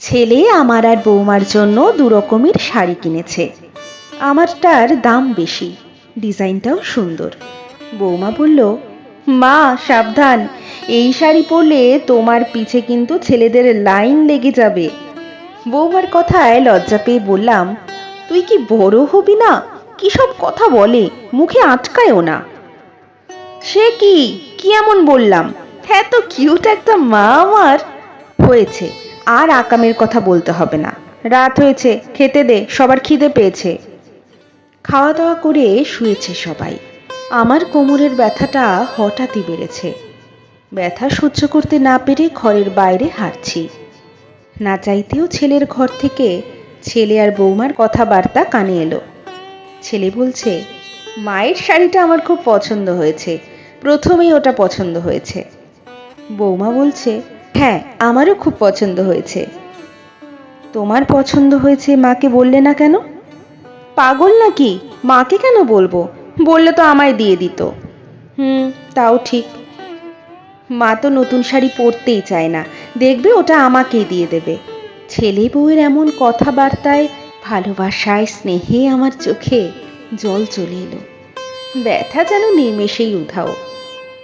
ছেলে আমার আর বৌমার জন্য দু রকমের শাড়ি কিনেছে। আমারটার দাম বেশি, ডিজাইনটাও সুন্দর। বৌমা বলল, মা, সাবধান, এই শাড়ি পরলে তোমার পিছে কিন্তু ছেলেদের লাইন লেগে যাবে। বৌমার কথায় লজ্জা পেয়ে বললাম, তুই কি বড় হবি না? কি সব কথা বলে? মুখে আটকায়ও না। সে কি? কি এমন বললাম? এত কিউট একটা মা আমার। হয়েছে। আর আকামের কথা বলতে হবে না। রাত হয়েছে, খেতে দে, সবার খিদে পেয়েছে। খাওয়া দাওয়া করে শুয়েছে সবাই। আমার কোমরের ব্যথাটা হঠাৎই বেড়েছে। ব্যথা সহ্য করতে না পেরে ঘরের বাইরে হাঁটছি। না চাইতেও ছেলের ঘর থেকে ছেলে আর বৌমার কথাবার্তা কানে এলো। ছেলে বলছে, মায়ের শাড়িটা আমার খুব পছন্দ হয়েছে। প্রথমেই ওটা পছন্দ হয়েছে। বৌমা বলছে হ্যাঁ আমারও খুব পছন্দ হয়েছে। তোমার পছন্দ হয়েছে মাকে বললে না কেন? পাগল নাকি? মাকে কেন বলব? বললে তো আমায় দিয়ে দিত। হুম তাও ঠিক। মা তো নতুন শাড়ি পরতেই চায় না। দেখবে ওটা আমাকেই দিয়ে দেবে। ছেলে বউয়ের এমন কথাবার্তায় ভালোবাসায় স্নেহে আমার চোখে জল চলে এলো। ব্যথা যেন নিমেষেই উধাও।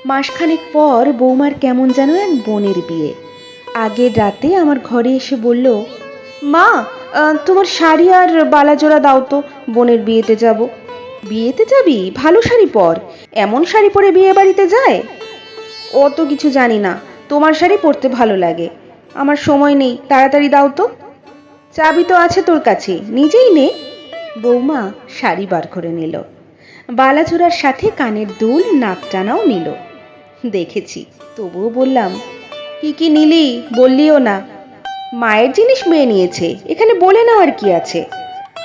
মাসখানেক পর বৌমার কেমন যেন এক বোনের বিয়ে। আগের রাতে আমার ঘরে এসে বলল, মা তোমার শাড়ি আর বালাজোড়া দাও তো, বোনের বিয়েতে যাব। বিয়েতে যাবি? ভালো শাড়ি পর। এমন শাড়ি পরে বিয়ে বাড়িতে যায়? অত কিছু জানি না। তোমার শাড়ি পরতে ভালো লাগে। আমার সময় নেই, তাড়াতাড়ি দাও তো। চাবি তো আছে তোর কাছে, নিজেই নে। বৌমা শাড়ি বার করে নিল। বালাচূড়ার সাথে কানের দুল, নাক টানাও নিল। দেখেছি, তবুও বললাম কি কি নিলি বললিও না। মায়ের জিনিস মেয়ে নিয়েছে, এখানে বলে নেওয়ার কি আছে।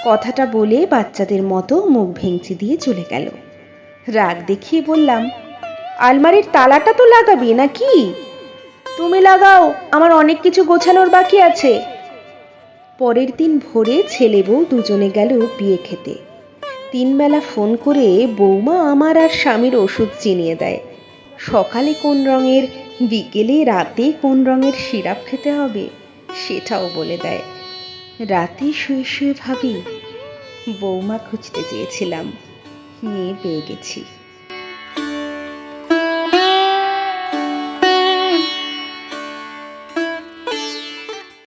কথাটা বলে বাচ্চাদের মতো মুখ ভেঙচি দিয়ে চলে গেল। রাগ দেখিয়ে বললাম, আলমারির তালাটা তো লাগাবি নাকি? তুমি লাগাও, আমার অনেক কিছু গোছানোর বাকি আছে। পরের দিন ভোরে ছেলে বউ দুজনে গেল বিয়ে খেতে। তিনবেলা ফোন করে বৌমা আমার আর স্বামীর ওষুধ চিনিয়ে দেয়। সকালে কোন রঙের, বিকেলে রাতে কোন রঙের সিরাপ খেতে হবে, সেটাও বলে দেয়। রাতে শুয়ে শুয়ে ভাবি, বৌমা খুঁজতে চেয়েছিলাম মেয়ে পেয়ে গেছি।